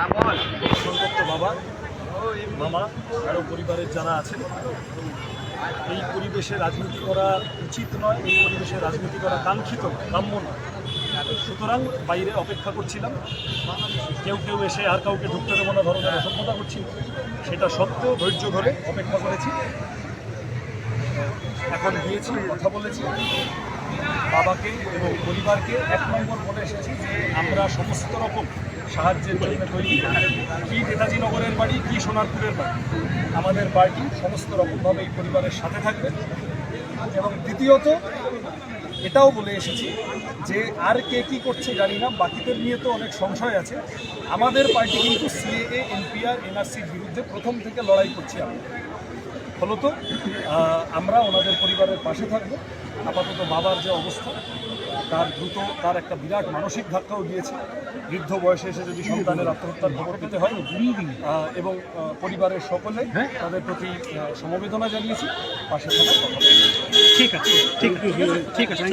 সন্তপ্ত বাবা মামা আরও পরিবারের যারা আছেন এই পরিবেশে রাজনীতি করা উচিত নয় এই পরিবেশে রাজনীতি করা কাঙ্ক্ষিত নয়, কাম্য নয়। সুতরাং বাইরে অপেক্ষা করছিলাম। কেউ কেউ এসে আর কাউকে ঢুকতে দেবো না ধরনের অসভ্যতা করছিল সেটা সত্ত্বেও ধৈর্য ধরে অপেক্ষা করেছি। এখন গিয়েছি কথা বলেছি। বাবাকে এবং পরিবারকে এক নম্বর বলে এসেছি যে আমরা সমস্ত রকম সাহায্যের জন্য তৈরি কি নেতাজি নগরের বাড়ি, কি সোনারপুরের বাড়ি? আমাদের পার্টি সমস্ত রকমভাবে এই পরিবারের সাথে থাকবে। এবং দ্বিতীয়ত, এটাও বলে এসেছি যে আর কে কি করছে জানি না, বাকিদের নিয়ে তো অনেক সংশয় আছে। আমাদের পার্টি কিন্তু সিএএ, এনপিআর এনআরসির বিরুদ্ধে প্রথম থেকে লড়াই করছি আমরা। ফলত আমরা ওনাদের পরিবারের পাশে থাকব। আপাতত বাবার যে অবস্থা তার দ্রুত তার একটা বিরাট মানসিক ধাক্কাও দিয়েছে। বৃদ্ধ বয়সে এসে যদি সন্তানের আত্মহত্যার খবর পেতে হয় এবং পরিবারের সকলে তাদের প্রতি সমবেদনা জানিয়েছি পাশে থাকার কথা। ঠিক আছে ঠিক আছে ঠিক আছে।